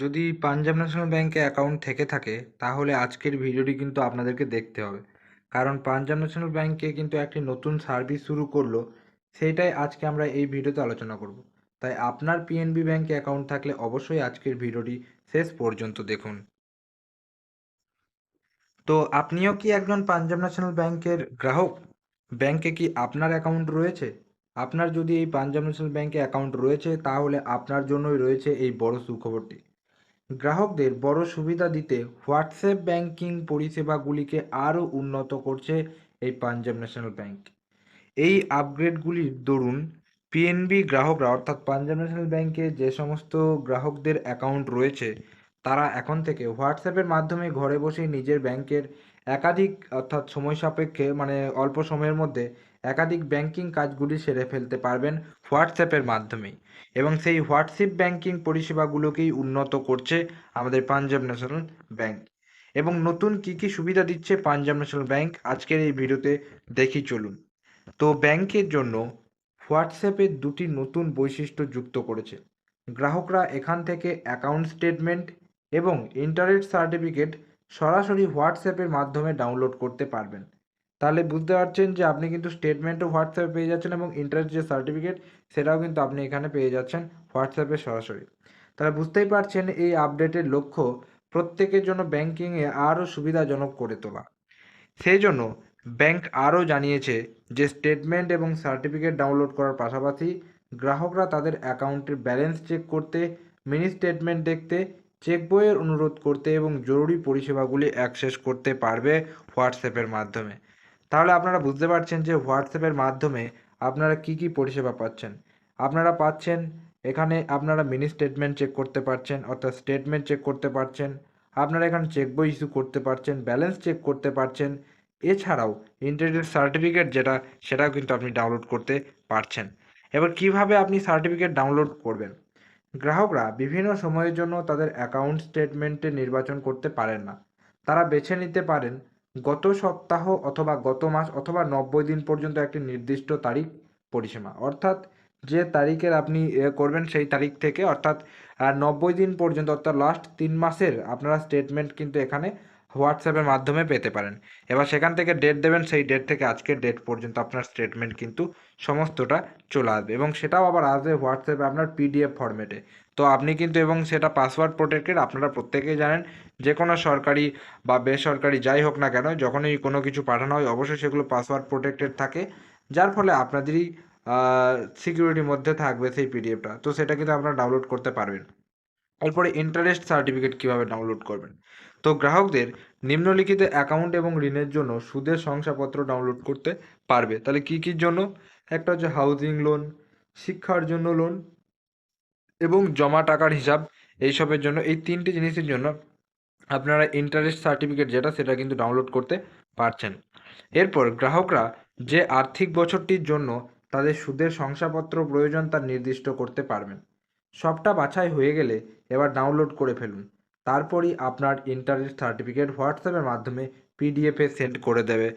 যদি পাঞ্জাব ন্যাশনাল ব্যাঙ্কে অ্যাকাউন্ট থেকে থাকে, তাহলে আজকের ভিডিওটি কিন্তু আপনাদেরকে দেখতে হবে। কারণ পাঞ্জাব ন্যাশনাল ব্যাঙ্কে কিন্তু একটি নতুন সার্ভিস শুরু করল, সেইটাই আজকে আমরা এই ভিডিওতে আলোচনা করব। তাই আপনার পিএনবি ব্যাঙ্কে অ্যাকাউন্ট থাকলে অবশ্যই আজকের ভিডিওটি শেষ পর্যন্ত দেখুন। তো আপনিও কি একজন পাঞ্জাব ন্যাশনাল ব্যাংকের গ্রাহক? ব্যাংকে কি আপনার অ্যাকাউন্ট রয়েছে? আপনার যদি এই পাঞ্জাব ন্যাশনাল ব্যাংকে অ্যাকাউন্ট রয়েছে, তাহলে আপনার জন্যই রয়েছে এই বড় সুখবরটি। গ্রাহকদের বড় সুবিধা দিতে হোয়াটসঅ্যাপ ব্যাংকিং পরিষেবাগুলিকে আরও উন্নত করছে এই পাঞ্জাব ন্যাশনাল ব্যাংক। এই আপগ্রেডগুলির দরুন পিএনবি গ্রাহকরা, অর্থাৎ পাঞ্জাব ন্যাশনাল ব্যাংকে যে সমস্ত গ্রাহকদের অ্যাকাউন্ট রয়েছে, তারা এখন থেকে হোয়াটসঅ্যাপের মাধ্যমে ঘরে বসেই নিজের ব্যাংকের একাধিক, অর্থাৎ সময় সাপেক্ষে মানে অল্প সময়ের মধ্যে একাধিক ব্যাংকিং কাজগুলি সেরে ফেলতে পারবেন হোয়াটসঅ্যাপের মাধ্যমেই। এবং সেই হোয়াটসঅ্যাপ ব্যাংকিং পরিষেবাগুলোকেই উন্নত করছে আমাদের পাঞ্জাব ন্যাশনাল ব্যাংক। এবং নতুন কি কি সুবিধা দিচ্ছে পাঞ্জাব ন্যাশনাল ব্যাংক আজকের এই ভিডিওতে দেখি চলুন। তো ব্যাংকের জন্য হোয়াটসঅ্যাপের দুটি নতুন বৈশিষ্ট্য যুক্ত করেছে। গ্রাহকরা এখান থেকে অ্যাকাউন্ট স্টেটমেন্ট এবং ইন্টারেস্ট সার্টিফিকেট সরাসরি হোয়াটসঅ্যাপের মাধ্যমে ডাউনলোড করতে পারবেন। তাহলে বুঝতে পারছেন যে আপনি কিন্তু স্টেটমেন্টও হোয়াটসঅ্যাপে পেয়ে যাচ্ছেন এবং ইন্টারেস্ট যে সার্টিফিকেট সেটাও কিন্তু আপনি এখানে পেয়ে যাচ্ছেন হোয়াটসঅ্যাপে সরাসরি। তাহলে বুঝতেই পারছেন এই আপডেটের লক্ষ্য প্রত্যেকের জন্য ব্যাংকিংয়ে আরও সুবিধাজনক করে তোলা। সেই জন্য ব্যাংক আরও জানিয়েছে যে স্টেটমেন্ট এবং সার্টিফিকেট ডাউনলোড করার পাশাপাশি গ্রাহকরা তাদের অ্যাকাউন্টের ব্যালেন্স চেক করতে মিনি স্টেটমেন্ট দেখতে চেক বইয়ের অনুরোধ করতে এবং জরুরি পরিষেবাগুলি অ্যাক্সেস করতে পারবে হোয়াটসঅ্যাপের মাধ্যমে। তাহলে আপনারা বুঝতে পারছেন যে হোয়াটসঅ্যাপের মাধ্যমে আপনারা কি কি পরিষেবা পাচ্ছেন। আপনারা পাচ্ছেন এখানে আপনারা মিনি স্টেটমেন্ট চেক করতে পারছেন, অর্থাৎ স্টেটমেন্ট চেক করতে পারছেন। আপনারা এখানে চেক বই ইস্যু করতে পারছেন ব্যালেন্স চেক করতে পারছেন। এছাড়াও ইন্টারনেট সার্টিফিকেট যেটা, সেটাও কিন্তু আপনি ডাউনলোড করতে পারছেন। এবার কীভাবে আপনি সার্টিফিকেট ডাউনলোড করবেন? গ্রাহকরা বিভিন্ন সময়ের জন্য তাদের অ্যাকাউন্ট স্টেটমেন্টে নির্বাচন করতে পারেন না। তারা বেছে নিতে পারেন গত সপ্তাহ অথবা গত মাস অথবা নব্বই দিন পর্যন্ত একটি নির্দিষ্ট তারিখ পরিসীমা। অর্থাৎ যে তারিখের আপনি করবেন সেই তারিখ থেকে অর্থাৎ নব্বই দিন পর্যন্ত অর্থাৎ লাস্ট তিন মাসের আপনারা স্টেটমেন্ট কিন্তু এখানে হোয়াটসঅ্যাপের মাধ্যমে পেতে পারেন। এবার সেখান থেকে ডেট দেবেন, সেই ডেট থেকে আজকের ডেট পর্যন্ত আপনার স্টেটমেন্ট কিন্তু সমস্তটা চলে আসবে এবং সেটাও আবার আসবে হোয়াটসঅ্যাপে আপনার পিডিএফ ফরম্যাটে তো আপনি কিন্তু এবং সেটা পাসওয়ার্ড প্রোটেক্টেড আপনারা প্রত্যেকেই জানেন যে কোনো সরকারি বা বেসরকারি যাই হোক না কেন, যখনই কোনো কিছু পাঠানো হয় অবশ্যই সেগুলো পাসওয়ার্ড প্রোটেক্টেড থাকে। যার ফলে আপনাদেরই সিকিউরিটির মধ্যে থাকবে সেই পিডিএফটা তো সেটা কিন্তু আপনারা ডাউনলোড করতে পারবেন। এরপরে ইন্টারেস্ট সার্টিফিকেট কীভাবে ডাউনলোড করবেন? তো গ্রাহকদের নিম্নলিখিত অ্যাকাউন্ট এবং ঋণের জন্য সুদের শংসাপত্র ডাউনলোড করতে পারবে। তাহলে কী কীর জন্য? একটা হচ্ছে হাউজিং লোন শিক্ষার জন্য লোন এবং জমা টাকার হিসাব এইসবের জন্য, এই তিনটি জিনিসের জন্য আপনারা ইন্টারেস্ট সার্টিফিকেট যেটা, সেটা কিন্তু ডাউনলোড করতে পারছেন। এরপর গ্রাহকরা যে আর্থিক বছরটির জন্য তাদের সুদের শংসাপত্র প্রয়োজন তা নির্দিষ্ট করতে পারবেন। সবটা বাছাই হয়ে গেলে এবার ডাউনলোড করে ফেলুন। তারপরই আপনার ইন্টারেস্ট সার্টিফিকেট হোয়াটসঅ্যাপের মাধ্যমে পিডিএফে সেন্ড করে দেবে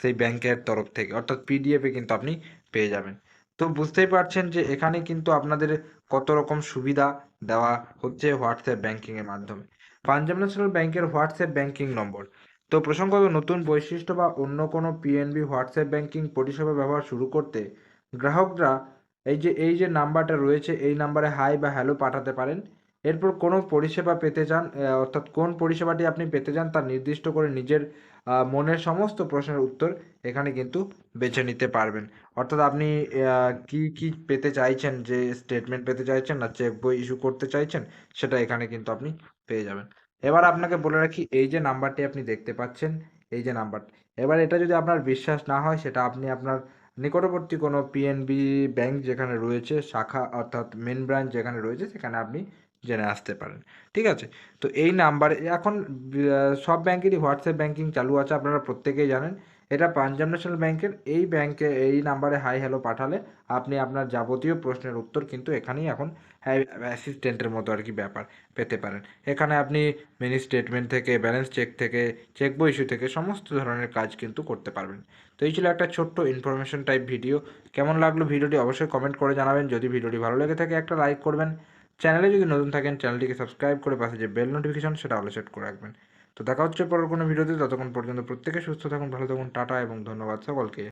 সেই ব্যাংকের তরফ থেকে। অর্থাৎ পিডিএফে কিন্তু আপনি পেয়ে যাবেন। তো বুঝতেই পারছেন যে এখানে কিন্তু আপনাদের কত রকম সুবিধা দেওয়া হচ্ছে হোয়াটসঅ্যাপ ব্যাংকিংয়ের মাধ্যমে। পাঞ্জাব ন্যাশনাল ব্যাংকের হোয়াটসঅ্যাপ ব্যাংকিং নম্বর। তো প্রসঙ্গত নতুন বৈশিষ্ট্য বা অন্য কোনো পিএনবি হোয়াটসঅ্যাপ ব্যাংকিং পরিষেবা ব্যবহার শুরু করতে গ্রাহকরা এই যে এই যে নাম্বারটা রয়েছে, এই নাম্বারে হাই বা হ্যালো পাঠাতে পারেন। এরপর কোনো পরিষেবা পেতে চান অর্থাৎ কোন পরিষেবাটি আপনি পেতে চান তা নির্দিষ্ট করে নিজের মনের সমস্ত প্রশ্নের উত্তর এখানে কিন্তু বেছে নিতে পারবেন। অর্থাৎ আপনি কি কি পেতে চাইছেন, যে স্টেটমেন্ট পেতে চাইছেন না চেক বই ইস্যু করতে চাইছেন, সেটা এখানে কিন্তু আপনি পেয়ে যাবেন। এবার আপনাকে বলে রাখি, এই যে নাম্বারটি আপনি দেখতে পাচ্ছেন, এই যে নাম্বার। এবার এটা যদি আপনার বিশ্বাস না হয়, সেটা আপনি আপনার নিকটবর্তী কোনো পিএনবি ব্যাংক যেখানে রয়েছে, শাখা অর্থাৎ মেন ব্রাঞ্চ যেখানে রয়েছে, সেখানে আপনি জেনে আসতে পারেন। ঠিক আছে? তো এই নাম্বারে এখন সব ব্যাংকেরই হোয়াটসঅ্যাপ ব্যাংকিং চালু আছে, আপনারা প্রত্যেকেই জানেন। এটা পাঞ্জাব ন্যাশনাল ব্যাংকের এই ব্যাংকে এই নাম্বারে হাই হ্যালো পাঠালে আপনি আপনার যাবতীয় প্রশ্নের উত্তর কিন্তু এখানেই এখন অ্যাসিস্ট্যান্টের মতো আর কি ব্যাপার পেতে পারেন। এখানে আপনি মিনি স্টেটমেন্ট থেকে ব্যালেন্স চেক থেকে চেক বই ইস্যু থেকে সমস্ত ধরনের কাজ কিন্তু করতে পারবেন। তো এই ছিল একটা ছোট্ট ইনফরমেশন টাইপ ভিডিও কেমন লাগল ভিডিওটি অবশ্যই কমেন্ট করে জানাবেন। যদি ভিডিওটি ভালো লেগে থাকে একটা লাইক করবেন। চ্যানেলে যদি নতুন থাকেন, চ্যানেলটিকে সাবস্ক্রাইব করে পাশে যে বেল নোটিফিকেশন সেটা অলে সেট করে রাখবেন। তো দেখা হচ্ছে পরের কোনো ভিডিওতে ততক্ষণ পর্যন্ত প্রত্যেকে সুস্থ থাকুন, ভালো থাকুন, টাটা এবং ধন্যবাদ সকলকে।